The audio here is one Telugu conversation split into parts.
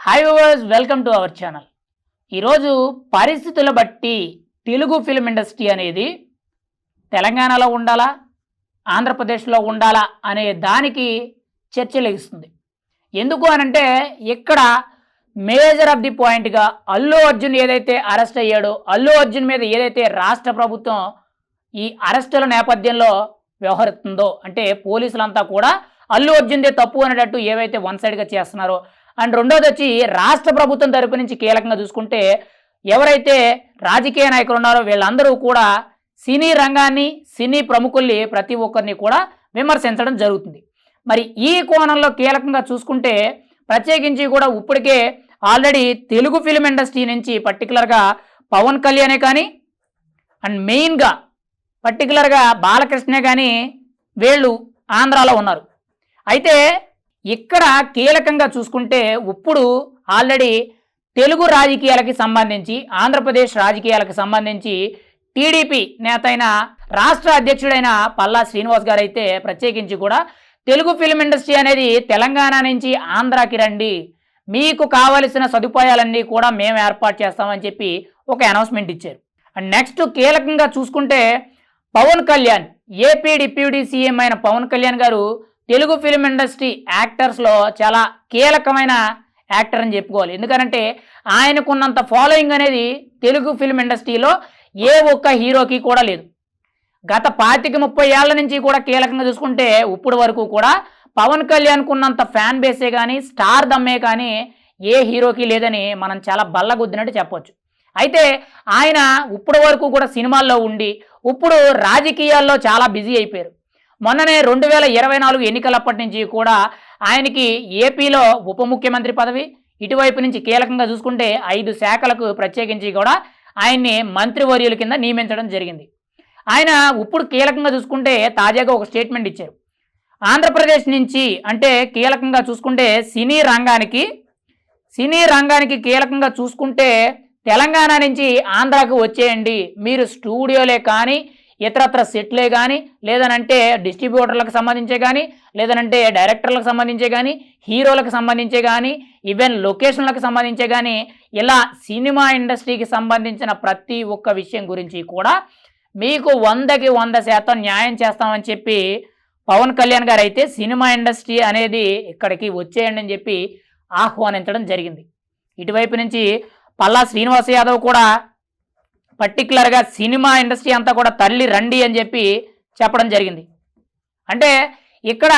Hi viewers welcome to our channel ఈరోజు పరిస్థితుల బట్టి తెలుగు ఫిలిం ఇండస్ట్రీ అనేది తెలంగాణలో ఉండాలా ఆంధ్రప్రదేశ్లో ఉండాలా అనే దానికి చర్చ లెగిస్తుంది ఎందుకు అనంటే ఇక్కడ మేజర్ ఆఫ్ ది పాయింట్గా అల్లు అర్జున్ ఏదైతే అరెస్ట్ అయ్యాడో అల్లు అర్జున్ మీద ఏదైతే రాష్ట్ర ప్రభుత్వం ఈ అరెస్టుల నేపథ్యంలో వ్యవహరిస్తుందో అంటే పోలీసులంతా కూడా అల్లు అర్జున్దే తప్పు అనేటట్టు ఏవైతే వన్ సైడ్గా చేస్తున్నారో అండ్ రెండోది వచ్చి రాష్ట్ర ప్రభుత్వం తరపు నుంచి కీలకంగా చూసుకుంటే ఎవరైతే రాజకీయ నాయకులు ఉన్నారో వీళ్ళందరూ కూడా సినీ రంగాన్ని సినీ ప్రముఖుల్ని ప్రతి ఒక్కరిని కూడా విమర్శించడం జరుగుతుంది. మరి ఈ కోణంలో కీలకంగా చూసుకుంటే ప్రత్యేకించి కూడా ఇప్పటికే ఆల్రెడీ తెలుగు ఫిల్మ్ ఇండస్ట్రీ నుంచి పర్టికులర్గా పవన్ కళ్యాణే కానీ అండ్ మెయిన్గా పర్టికులర్గా బాలకృష్ణే కానీ వీళ్ళు ఆంధ్రాలో ఉన్నారు. అయితే ఇక్కడ కీలకంగా చూసుకుంటే ఇప్పుడు ఆల్రెడీ తెలుగు రాజకీయాలకి సంబంధించి ఆంధ్రప్రదేశ్ రాజకీయాలకు సంబంధించి టీడీపీ నేత అయిన రాష్ట్ర అధ్యక్షుడైన పల్లా శ్రీనివాస్ గారు అయితే ప్రత్యేకించి కూడా తెలుగు ఫిల్మ్ ఇండస్ట్రీ అనేది తెలంగాణ నుంచి ఆంధ్రాకి రండి. మీకు కావలసిన సదుపాయాలన్నీ కూడా మేము ఏర్పాటు చేస్తామని చెప్పి ఒక అనౌన్స్మెంట్ ఇచ్చారు. అండ్ నెక్స్ట్ కీలకంగా చూసుకుంటే Pawan Kalyan AP deputy CM అయిన పవన్ కళ్యాణ్ గారు తెలుగు ఫిలిం ఇండస్ట్రీ యాక్టర్స్లో చాలా కీలకమైన యాక్టర్ అని చెప్పుకోవాలి. ఎందుకంటే ఆయనకున్నంత ఫాలోయింగ్ అనేది తెలుగు ఫిల్మ్ ఇండస్ట్రీలో ఏ ఒక్క హీరోకి కూడా లేదు. గత పాతిక ముప్పై ఏళ్ళ నుంచి కూడా కీలకంగా చూసుకుంటే ఇప్పుడు వరకు కూడా పవన్ కళ్యాణ్కున్నంత ఫ్యాన్ బేసే కానీ స్టార్ దమ్మే కానీ ఏ హీరోకి లేదని మనం చాలా బల్లగుద్దినట్టు చెప్పొచ్చు. అయితే ఆయన ఇప్పటి వరకు కూడా సినిమాల్లో ఉండి ఇప్పుడు రాజకీయాల్లో చాలా బిజీ అయిపోయారు. మొన్ననే రెండు వేల ఇరవై నాలుగు ఎన్నికలప్పటి నుంచి కూడా ఆయనకి ఏపీలో ఉప ముఖ్యమంత్రి పదవి ఇటువైపు నుంచి కీలకంగా చూసుకుంటే ఐదు శాఖలకు ప్రత్యేకించి కూడా ఆయన్ని మంత్రివర్యుల కింద నియమించడం జరిగింది. ఆయన ఇప్పుడు కీలకంగా చూసుకుంటే తాజాగా ఒక స్టేట్మెంట్ ఇచ్చారు. ఆంధ్రప్రదేశ్ నుంచి అంటే కీలకంగా చూసుకుంటే సినీ రంగానికి సినీ రంగానికి కీలకంగా చూసుకుంటే తెలంగాణ నుంచి ఆంధ్రాకు వచ్చేయండి. మీరు స్టూడియోలే కానీ ఇతరత్ర సెట్లే కానీ లేదనంటే డిస్ట్రిబ్యూటర్లకు సంబంధించే కానీ లేదనంటే డైరెక్టర్లకు సంబంధించే కానీ హీరోలకు సంబంధించే కానీ ఈవెన్ లొకేషన్లకు సంబంధించే కానీ ఇలా సినిమా ఇండస్ట్రీకి సంబంధించిన ప్రతి ఒక్క విషయం గురించి కూడా మీకు వందకి వంద శాతం న్యాయం చేస్తామని చెప్పి పవన్ కళ్యాణ్ గారు అయితే సినిమా ఇండస్ట్రీ అనేది ఇక్కడికి వచ్చేయండి అని చెప్పి ఆహ్వానించడం జరిగింది. ఇటువైపు నుంచి పల్లా శ్రీనివాస్ యాదవ్ కూడా పర్టికులర్గా సినిమా ఇండస్ట్రీ అంతా కూడా తల్లి రండి అని చెప్పి చెప్పడం జరిగింది. అంటే ఇక్కడ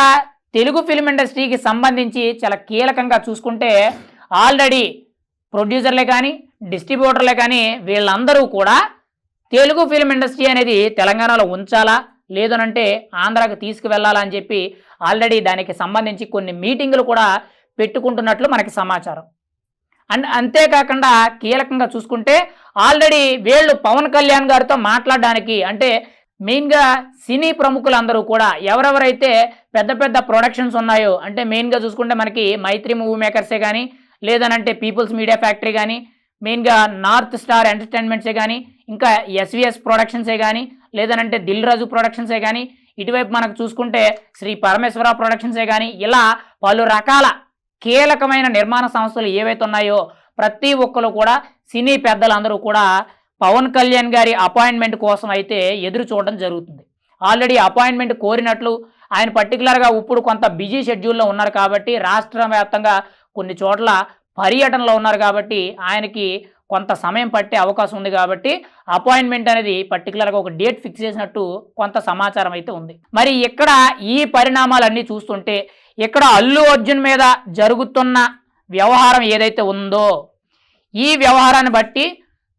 తెలుగు ఫిల్మ్ ఇండస్ట్రీకి సంబంధించి చాలా కీలకంగా చూసుకుంటే ఆల్రెడీ ప్రొడ్యూసర్లే కానీ డిస్ట్రిబ్యూటర్లే కానీ వీళ్ళందరూ కూడా తెలుగు ఫిల్మ్ ఇండస్ట్రీ అనేది తెలంగాణలో ఉంచాలా లేదనంటే ఆంధ్రాకి తీసుకువెళ్ళాలా అని చెప్పి ఆల్రెడీ దానికి సంబంధించి కొన్ని మీటింగులు కూడా పెట్టుకుంటున్నట్లు మనకి సమాచారం. అండ్ అంతేకాకుండా కీలకంగా చూసుకుంటే ఆల్రెడీ వీళ్ళు పవన్ కళ్యాణ్ గారితో మాట్లాడడానికి అంటే మెయిన్గా సినీ ప్రముఖులందరూ కూడా ఎవరెవరైతే పెద్ద పెద్ద ప్రొడక్షన్స్ ఉన్నాయో అంటే మెయిన్గా చూసుకుంటే మనకి మైత్రి మూవీ మేకర్సే కానీ లేదనంటే పీపుల్స్ మీడియా ఫ్యాక్టరీ కానీ మెయిన్గా నార్త్ స్టార్ ఎంటర్టైన్మెంట్సే కానీ ఇంకా ఎస్విఎస్ ప్రొడక్షన్సే కానీ లేదనంటే దిల్ రాజు ప్రొడక్షన్సే కానీ ఇటువైపు మనకు చూసుకుంటే శ్రీ పరమేశ్వర ప్రొడక్షన్సే కానీ ఇలా పలు రకాల కీలకమైన నిర్మాణ సంస్థలు ఏవైతే ఉన్నాయో ప్రతి ఒక్కరు కూడా సినీ పెద్దలందరూ కూడా పవన్ కళ్యాణ్ గారి అపాయింట్మెంట్ కోసం అయితే ఎదురు చూడడం జరుగుతుంది. ఆల్రెడీ అపాయింట్మెంట్ కోరినట్లు ఆయన పర్టికులర్గా ఇప్పుడు కొంత బిజీ షెడ్యూల్లో ఉన్నారు కాబట్టి రాష్ట్ర వ్యాప్తంగా కొన్ని చోట్ల పర్యటనలో ఉన్నారు కాబట్టి ఆయనకి కొంత సమయం పట్టే అవకాశం ఉంది కాబట్టి అపాయింట్మెంట్ అనేది పర్టికులర్గా ఒక డేట్ ఫిక్స్ చేసినట్టు కొంత సమాచారం అయితే ఉంది. మరి ఇక్కడ ఈ పరిణామాలన్నీ చూస్తుంటే ఇక్కడ అల్లు అర్జున్ మీద జరుగుతున్న వ్యవహారం ఏదైతే ఉందో ఈ వ్యవహారాన్ని బట్టి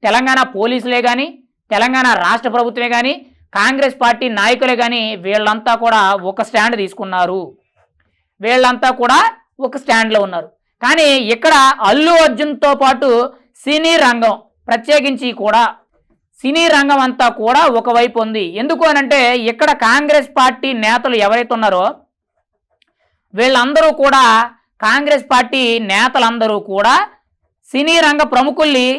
తెలంగాణ పోలీసులే కానీ తెలంగాణ రాష్ట్ర ప్రభుత్వమే కానీ కాంగ్రెస్ పార్టీ నాయకులే కానీ వీళ్ళంతా కూడా ఒక స్టాండ్ తీసుకున్నారు. వీళ్ళంతా కూడా ఒక స్టాండ్లో ఉన్నారు. కానీ ఇక్కడ అల్లు అర్జున్తో పాటు సినీ రంగం ప్రత్యేకించి కూడా సినీ రంగం అంతా కూడా ఒకవైపు ఉంది. ఎందుకు అనంటే ఇక్కడ కాంగ్రెస్ పార్టీ నేతలు ఎవరైతే ఉన్నారో వీళ్ళందరూ కూడా కాంగ్రెస్ పార్టీ నేతలందరూ కూడా సినీ రంగ ప్రముఖుల్ని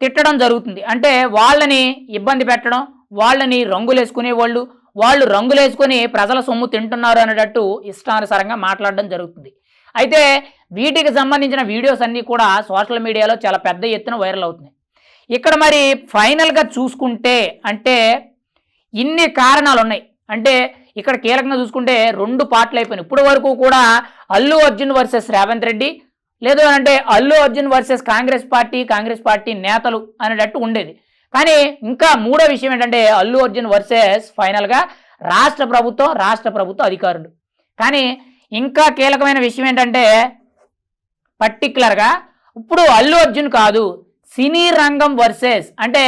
తిట్టడం జరుగుతుంది. అంటే వాళ్ళని ఇబ్బంది పెట్టడం వాళ్ళని రంగులేసుకునేవాళ్ళు వాళ్ళు రంగులేసుకొని ప్రజల సొమ్ము తింటున్నారు అనేటట్టు ఇష్టానుసారంగా మాట్లాడడం జరుగుతుంది. అయితే వీటికి సంబంధించిన వీడియోస్ అన్నీ కూడా సోషల్ మీడియాలో చాలా పెద్ద ఎత్తున వైరల్ అవుతున్నాయి. ఇక్కడ మరి ఫైనల్గా చూసుకుంటే అంటే ఇన్ని కారణాలు ఉన్నాయి. అంటే ఇక్కడ కీలకంగా చూసుకుంటే రెండు పార్ట్లు అయిపోయినాయి. ఇప్పుడు వరకు కూడా అల్లు అర్జున్ వర్సెస్ రేవంత్ రెడ్డి లేదు అంటే Allu Arjun versus Congress party Congress party నేతలు అనేటట్టు ఉండేది. కానీ ఇంకా మూడో విషయం ఏంటంటే అల్లు అర్జున్ వర్సెస్ ఫైనల్గా రాష్ట్ర ప్రభుత్వం రాష్ట్ర ప్రభుత్వ అధికారులు. కానీ ఇంకా కీలకమైన విషయం ఏంటంటే పర్టికులర్గా ఇప్పుడు అల్లు అర్జున్ కాదు సినీ రంగం వర్సెస్ అంటే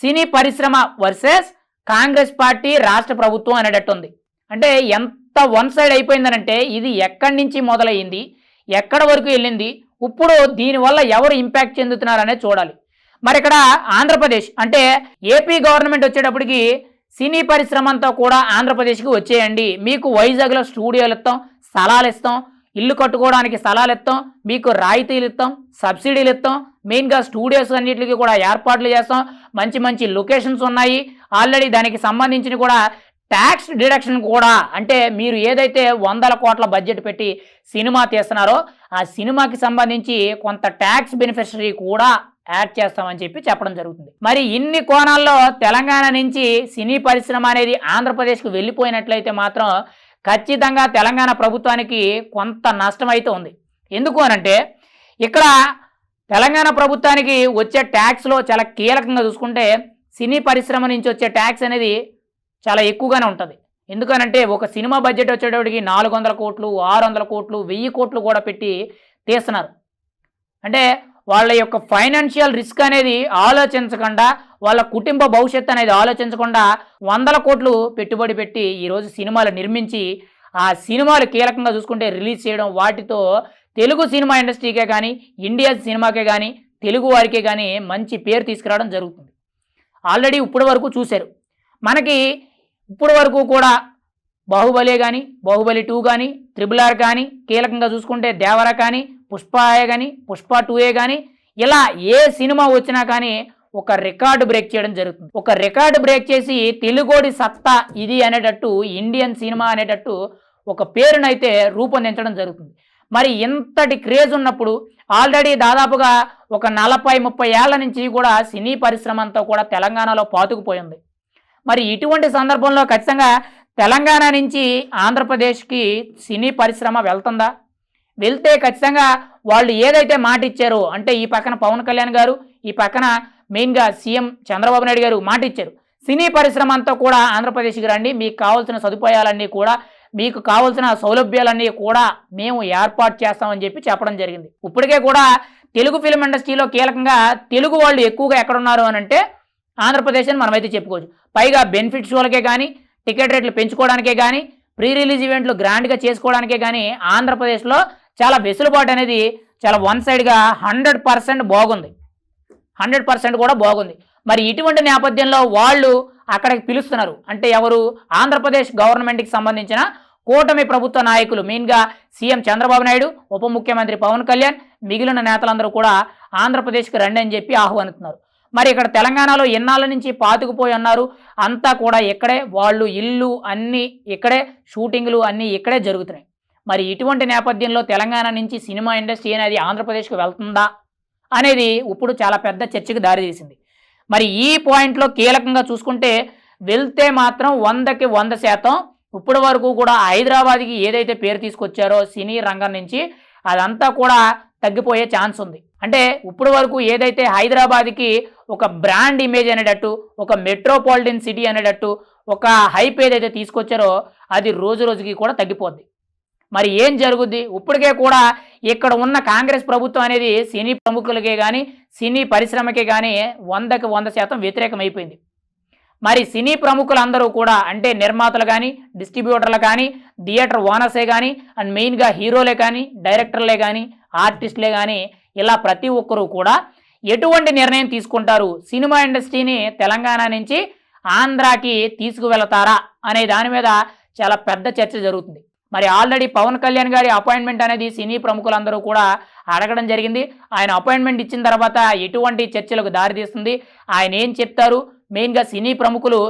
సినీ పరిశ్రమ వర్సెస్ కాంగ్రెస్ పార్టీ రాష్ట్ర ప్రభుత్వం అనేటట్టు ఉంది అంటే ఎంత వన్ సైడ్ అయిపోయిందనంటే ఇది ఎక్కడి నుంచి మొదలయ్యింది ఎక్కడ వరకు వెళ్ళింది ఇప్పుడు దీనివల్ల ఎవరు ఇంపాక్ట్ చెందుతున్నారనే చూడాలి. మరి ఇక్కడ ఆంధ్రప్రదేశ్ అంటే ఏపీ గవర్నమెంట్ వచ్చేటప్పటికి సినీ పరిశ్రమ అంతా కూడా ఆంధ్రప్రదేశ్కి వచ్చేయండి. మీకు వైజాగ్లో స్టూడియోలు ఇస్తాం స్థలాలు ఇస్తాం ఇల్లు కట్టుకోవడానికి స్థలాలు ఇస్తాం మీకు రాయితీలు ఇస్తాం సబ్సిడీలు ఇస్తాం మెయిన్గా స్టూడియోస్ అన్నిటికీ కూడా ఏర్పాట్లు చేస్తాం. మంచి మంచి లొకేషన్స్ ఉన్నాయి. ఆల్రెడీ దానికి సంబంధించిన కూడా ట్యాక్స్ డిడక్షన్ కూడా అంటే మీరు ఏదైతే వందల కోట్ల బడ్జెట్ పెట్టి సినిమా తీస్తున్నారో ఆ సినిమాకి సంబంధించి కొంత ట్యాక్స్ బెనిఫిషరీ కూడా యాడ్ చేస్తామని చెప్పి చెప్పడం జరుగుతుంది. మరి ఇన్ని కోణాల్లో తెలంగాణ నుంచి సినీ పరిశ్రమ అనేది ఆంధ్రప్రదేశ్కి వెళ్ళిపోయినట్లయితే మాత్రం ఖచ్చితంగా తెలంగాణ ప్రభుత్వానికి కొంత నష్టం అయితే ఉంది. ఎందుకు అనంటే ఇక్కడ తెలంగాణ ప్రభుత్వానికి వచ్చే ట్యాక్స్లో చాలా కీలకంగా చూసుకుంటే సినీ పరిశ్రమ నుంచి వచ్చే ట్యాక్స్ అనేది చాలా ఎక్కువగానే ఉంటుంది. ఎందుకనంటే ఒక సినిమా బడ్జెట్ వచ్చేటప్పటికి నాలుగు వందల కోట్లు ఆరు వందల కోట్లు వెయ్యి కోట్లు కూడా పెట్టి తీస్తున్నారు. అంటే వాళ్ళ యొక్క ఫైనాన్షియల్ రిస్క్ అనేది ఆలోచించకుండా వాళ్ళ కుటుంబ భవిష్యత్తు అనేది ఆలోచించకుండా వందల కోట్లు పెట్టుబడి పెట్టి ఈరోజు సినిమాలు నిర్మించి ఆ సినిమాలు కీలకంగా చూసుకుంటే రిలీజ్ చేయడం వాటితో తెలుగు సినిమా ఇండస్ట్రీకే కానీ ఇండియా సినిమాకే కానీ తెలుగు వారికే కానీ మంచి పేరు తీసుకురావడం జరుగుతుంది. ఆల్రెడీ ఇప్పటి వరకు చూశారు. మనకి ఇప్పటి వరకు కూడా బాహుబలే కానీ బాహుబలి టూ కానీ త్రిబుల్ ఆర్ కానీ కీలకంగా చూసుకుంటే దేవర కానీ పుష్పయే కానీ పుష్ప టూఏ కానీ ఇలా ఏ సినిమా వచ్చినా కానీ ఒక రికార్డు బ్రేక్ చేయడం జరుగుతుంది. ఒక రికార్డు బ్రేక్ చేసి తెలుగోడి సత్తా ఇది అనేటట్టు ఇండియన్ సినిమా అనేటట్టు ఒక పేరునైతే రూపొందించడం జరుగుతుంది. మరి ఇంతటి క్రేజ్ ఉన్నప్పుడు ఆల్రెడీ దాదాపుగా ఒక నలభై ముప్పై ఏళ్ళ నుంచి కూడా సినీ పరిశ్రమ అంతా కూడా తెలంగాణలో పాతుకుపోయింది. మరి ఇటువంటి సందర్భంలో ఖచ్చితంగా తెలంగాణ నుంచి ఆంధ్రప్రదేశ్కి సినీ పరిశ్రమ వెళ్తుందా? వెళ్తే ఖచ్చితంగా వాళ్ళు ఏదైతే మాట ఇచ్చారో అంటే ఈ పక్కన పవన్ కళ్యాణ్ గారు ఈ పక్కన మెయిన్గా సీఎం చంద్రబాబు నాయుడు గారు మాట ఇచ్చారు సినీ పరిశ్రమ అంతా కూడా ఆంధ్రప్రదేశ్కి రండి మీకు కావాల్సిన సదుపాయాలన్నీ కూడా మీకు కావాల్సిన సౌలభ్యాలన్నీ కూడా మేము ఏర్పాటు చేస్తామని చెప్పి చెప్పడం జరిగింది. ఇప్పటికే కూడా తెలుగు ఫిలిం ఇండస్ట్రీలో కీలకంగా తెలుగు వాళ్ళు ఎక్కువగా ఎక్కడున్నారు అని అంటే ఆంధ్రప్రదేశ్ అని మనమైతే చెప్పుకోవచ్చు. పైగా బెనిఫిట్ షోలకే కానీ టికెట్ రేట్లు పెంచుకోవడానికే కానీ ప్రీ రిలీజ్ ఈవెంట్లు గ్రాండ్గా చేసుకోవడానికే కానీ ఆంధ్రప్రదేశ్లో చాలా వెసులుబాటు అనేది చాలా వన్ సైడ్గా హండ్రెడ్ పర్సెంట్ బాగుంది. హండ్రెడ్ పర్సెంట్ కూడా బాగుంది. మరి ఇటువంటి నేపథ్యంలో వాళ్ళు అక్కడికి పిలుస్తున్నారు. అంటే ఎవరు? ఆంధ్రప్రదేశ్ గవర్నమెంట్కి సంబంధించిన కూటమి ప్రభుత్వ నాయకులు మెయిన్గా సీఎం చంద్రబాబు నాయుడు ఉప ముఖ్యమంత్రి పవన్ కళ్యాణ్ మిగిలిన నేతలందరూ కూడా ఆంధ్రప్రదేశ్కి రండి అని చెప్పి ఆహ్వానిస్తున్నారు. మరి ఇక్కడ తెలంగాణలో ఎన్నాళ్ళ నుంచి పాతుకుపోయి ఉన్నారు? అంతా కూడా ఇక్కడే వాళ్ళు ఇల్లు అన్నీ ఇక్కడే షూటింగ్లు అన్నీ ఇక్కడే జరుగుతున్నాయి. మరి ఇటువంటి నేపథ్యంలో తెలంగాణ నుంచి సినిమా ఇండస్ట్రీ అనేది ఆంధ్రప్రదేశ్కి వెళ్తుందా? అనేది ఇప్పుడు చాలా పెద్ద చర్చకు దారితీసింది మరి ఈ పాయింట్లో కీలకంగా చూసుకుంటే వెళ్తే మాత్రం వందకి వంద శాతం ఇప్పటి వరకు కూడా హైదరాబాద్కి ఏదైతే పేరు తీసుకొచ్చారో సినీ రంగం నుంచి అదంతా కూడా తగ్గిపోయే ఛాన్స్ ఉంది. అంటే ఇప్పటి వరకు ఏదైతే హైదరాబాద్కి ఒక బ్రాండ్ ఇమేజ్ అనేటట్టు ఒక మెట్రోపాలిటన్ సిటీ అనేటట్టు ఒక హైప్ ఏదైతే తీసుకొచ్చారో అది రోజు రోజుకి కూడా తగ్గిపోద్ది. మరి ఏం జరుగుద్ది? ఇప్పటికే కూడా ఇక్కడ ఉన్న కాంగ్రెస్ ప్రభుత్వం అనేది సినీ ప్రముఖులకే కానీ సినీ పరిశ్రమకే కానీ వందకి వంద శాతం వ్యతిరేకమైపోయింది. మరి సినీ ప్రముఖులందరూ కూడా అంటే నిర్మాతలు కానీ డిస్ట్రిబ్యూటర్లు కానీ థియేటర్ ఓనర్సే కానీ అండ్ మెయిన్గా హీరోలే కానీ డైరెక్టర్లే కానీ ఆర్టిస్టులే కానీ ఇలా ప్రతి ఒక్కరూ కూడా ఎటువంటి నిర్ణయం తీసుకుంటారు? సినిమా ఇండస్ట్రీని తెలంగాణ నుంచి ఆంధ్రాకి తీసుకువెళతారా? అనే దాని మీద చాలా పెద్ద చర్చ జరుగుతుంది. మరి ఆల్రెడీ పవన్ కళ్యాణ్ గారి అపాయింట్మెంట్ అనేది సినీ ప్రముఖులందరూ కూడా అడగడం జరిగింది. ఆయన అపాయింట్మెంట్ ఇచ్చిన తర్వాత ఎటువంటి చర్చలకు దారితీస్తుంది ఆయన ఏం చెప్తారు? మెయిన్గా సినీ ప్రముఖులు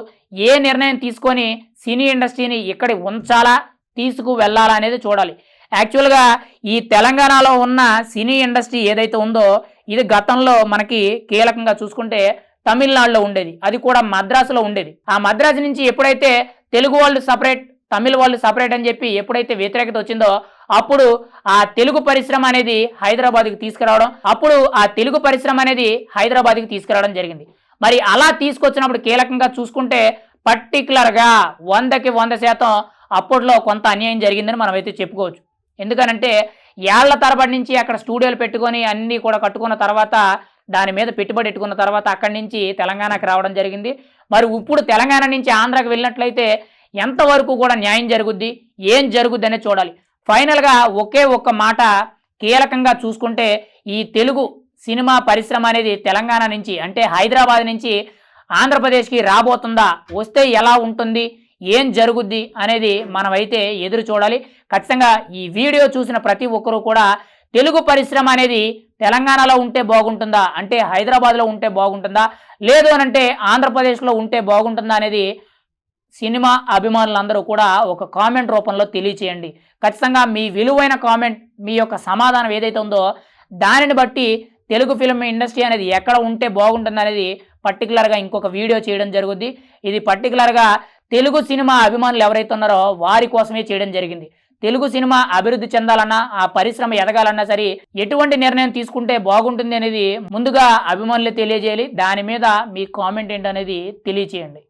ఏ నిర్ణయం తీసుకొని సినీ ఇండస్ట్రీని ఇక్కడ ఉంచాలా తీసుకు వెళ్ళాలా అనేది చూడాలి. యాక్చువల్గా ఈ తెలంగాణలో ఉన్న సినీ ఇండస్ట్రీ ఏదైతే ఉందో ఇది గతంలో మనకి కీలకంగా చూసుకుంటే తమిళనాడులో ఉండేది. అది కూడా మద్రాసులో ఉండేది. ఆ మద్రాసు నుంచి ఎప్పుడైతే తెలుగు వాళ్ళు సపరేట్ తమిళ వాళ్ళు సపరేట్ అని చెప్పి ఎప్పుడైతే వ్యతిరేకత వచ్చిందో అప్పుడు ఆ తెలుగు పరిశ్రమ అనేది హైదరాబాద్కి తీసుకురావడం అప్పుడు ఆ తెలుగు పరిశ్రమ అనేది హైదరాబాద్కి తీసుకురావడం జరిగింది. మరి అలా తీసుకొచ్చినప్పుడు కీలకంగా చూసుకుంటే పర్టికులర్గా వందకి వంద శాతం అప్పట్లో కొంత అన్యాయం జరిగిందని మనం అయితే చెప్పుకోవచ్చు. ఎందుకనంటే ఏళ్ళ తరబడి నుంచి అక్కడ స్టూడియోలు పెట్టుకొని అన్నీ కూడా కట్టుకున్న తర్వాత దాని మీద పెట్టుబడి పెట్టుకున్న తర్వాత అక్కడి నుంచి తెలంగాణకి రావడం జరిగింది. మరి ఇప్పుడు తెలంగాణ నుంచి ఆంధ్రాకి వెళ్ళినట్లయితే ఎంతవరకు కూడా న్యాయం జరుగుద్ది? ఏం జరుగుద్ది అనేది చూడాలి. ఫైనల్గా ఒకే ఒక్క మాట కీలకంగా చూసుకుంటే ఈ తెలుగు సినిమా పరిశ్రమ అనేది తెలంగాణ నుంచి అంటే హైదరాబాద్ నుంచి ఆంధ్రప్రదేశ్కి రాబోతుందా? వస్తే ఎలా ఉంటుంది? ఏం జరుగుద్ది? అనేది మనమైతే ఎదురు చూడాలి. ఖచ్చితంగా ఈ వీడియో చూసిన ప్రతి ఒక్కరూ కూడా తెలుగు పరిశ్రమ అనేది తెలంగాణలో ఉంటే బాగుంటుందా? అంటే హైదరాబాద్లో ఉంటే బాగుంటుందా? లేదు అనంటే ఆంధ్రప్రదేశ్లో ఉంటే బాగుంటుందా అనేది సినిమా అభిమానులందరూ కూడా ఒక కామెంట్ రూపంలో తెలియచేయండి. ఖచ్చితంగా మీ విలువైన కామెంట్ మీ యొక్క సమాధానం ఏదైతే ఉందో దానిని బట్టి తెలుగు ఫిల్మ్ ఇండస్ట్రీ అనేది ఎక్కడ ఉంటే బాగుంటుంది అనేది పర్టికులర్గా ఇంకొక వీడియో చేయడం జరుగుద్ది. ఇది పర్టికులర్గా తెలుగు సినిమా అభిమానులు ఎవరైతే ఉన్నారో వారి కోసమే చేయడం జరిగింది. తెలుగు సినిమా అభివృద్ధి చెందాలన్నా ఆ పరిశ్రమ ఎదగాలన్నా సరే ఎటువంటి నిర్ణయం తీసుకుంటే బాగుంటుంది అనేది ముందుగా అభిమానులు తెలియజేయాలి. దాని మీద మీ కామెంట్ ఏంటనేది తెలియచేయండి.